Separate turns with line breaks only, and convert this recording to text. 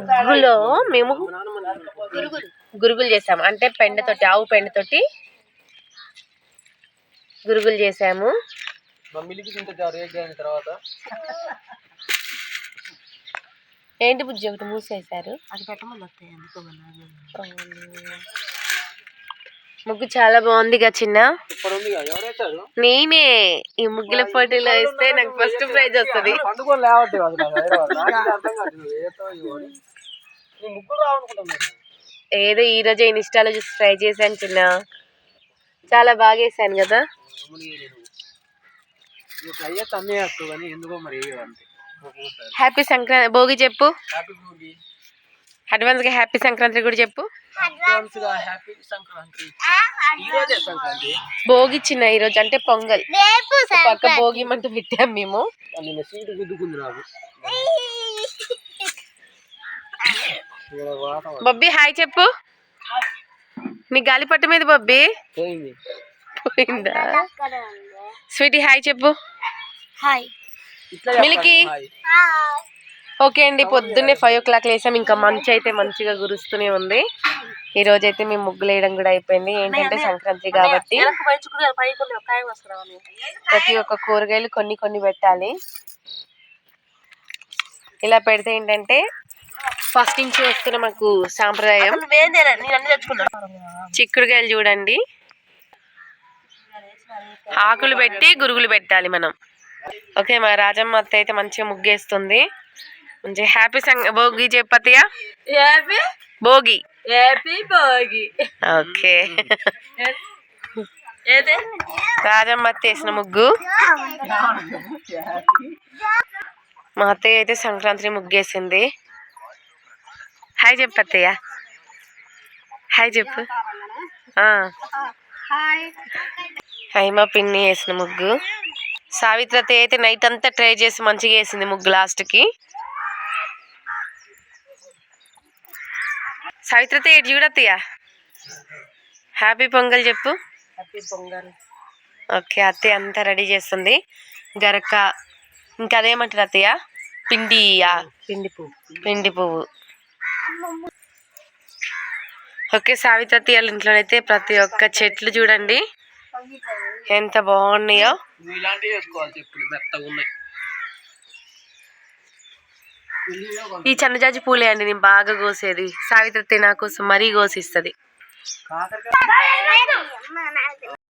ముగ్గులో మేము గురుగులు చేసాము. అంటే పెండతోటి ఆవు పెండతోటి గురుగులు చేసాము. ఏంటి బుజ్జి ఒకటి మూసేశారు?
అది పెట్టమని వస్తాయి
ముగ్గు చాలా బాగుందిగా చిన్న. నేనే. ఈ ముగ్గుల పోటీలో వేస్తే నాకు ఫస్ట్ ప్రైజ్ వస్తుంది. ఏదో ఈ రోజే ఇన్స్టాలో చూసి ట్రై చేశాను చిన్న. చాలా బాగా వేసాను కదా. హ్యాపీ సంక్రాంతి. భోగి చెప్పు. అడ్వాన్స్గా హ్యాపీ సంక్రాంతి కూడా చెప్పు.
హ్యాపీ సంక్రాంతి ఈ రోజే సంక్రాంతి.
భోగి చిన్న ఈ రోజు అంటే పొంగల్. పక్క భోగి మంట పెట్టాం మేము.
నిన్న సీటు గుద్దుకుంది నాకు. ఇక్కడ వాతావరణం.
బొబ్బి హాయ్ చెప్పు. నీ గాలిపట్టు మీద బొబ్బి.
పోయింది.
పోయిందా? స్వీటీ హాయ్ చెప్పు.
హాయ్.
మిల్కీ. ఓకే అండి పొద్దున్నే ఫైవ్ ఓ క్లాక్ లేసాం ఇంకా మంచి అయితే మంచిగా గురుస్తూనే ఉంది. ఈ రోజు అయితే మేము ముగ్గులు వేయడం కూడా అయిపోయింది. ఏంటంటే సంక్రాంతి కాబట్టి ప్రతి ఒక్క కూరగాయలు కొన్ని కొన్ని పెట్టాలి. ఇలా పెడితే ఏంటంటే ఫస్ట్ నుంచి వస్తున్న మాకు సాంప్రదాయం. చిక్కుడుకాయలు చూడండి. ఆకులు పెట్టి గురుగులు పెట్టాలి మనం. ఓకే మా రాజమ్మ అత్త అయితే మంచిగా ముగ్గేస్తుంది. మంచి హ్యాపీ సంగ Bhogi చెప్పతియా
happy
Bhogi
happy Bhogi
okay
ఏదే
రాజమ్మ అత్త వేసిన ముగ్గు మా అత్తయ్య అయితే సంక్రాంతి ముగ్గేసింది హాయ్ చెప్పు అత్తయ్య హాయ్ చెప్పు. హాయ్ మా పిన్ని వేసిన ముగ్గు సావిత్రి అయితే నైట్ అంతా ట్రై చేసి మంచిగా వేసింది ముగ్గు లాస్ట్కి సావిత్రి అత్తయ్య ఇటు చూడత్తయ్య? హ్యాపీ పొంగల్ చెప్పు.
హ్యాపీ పొంగల్.
ఓకే అత్తయ్య అంతా రెడీ చేస్తుంది. గరక ఇంకా అదేమంటారు అత్తయ్య? పిండి
పిండి పువ్వు.
పిండి పువ్వు. ఓకే సావిత్రి వాళ్ళ ఇంట్లోనైతే ప్రతి ఒక్క చెట్లు చూడండి. ఎంత బాగున్నాయో.
ఇలాంటివి వేసుకోవాలి చెప్పులు మెత్తగా ఉన్నాయి.
ఈ చన్నజాజి పూలే అండి నేను బాగా కోసేది. సావిత్రి అత్తయ్య నా కోసం మరీ కోసిస్తుంది.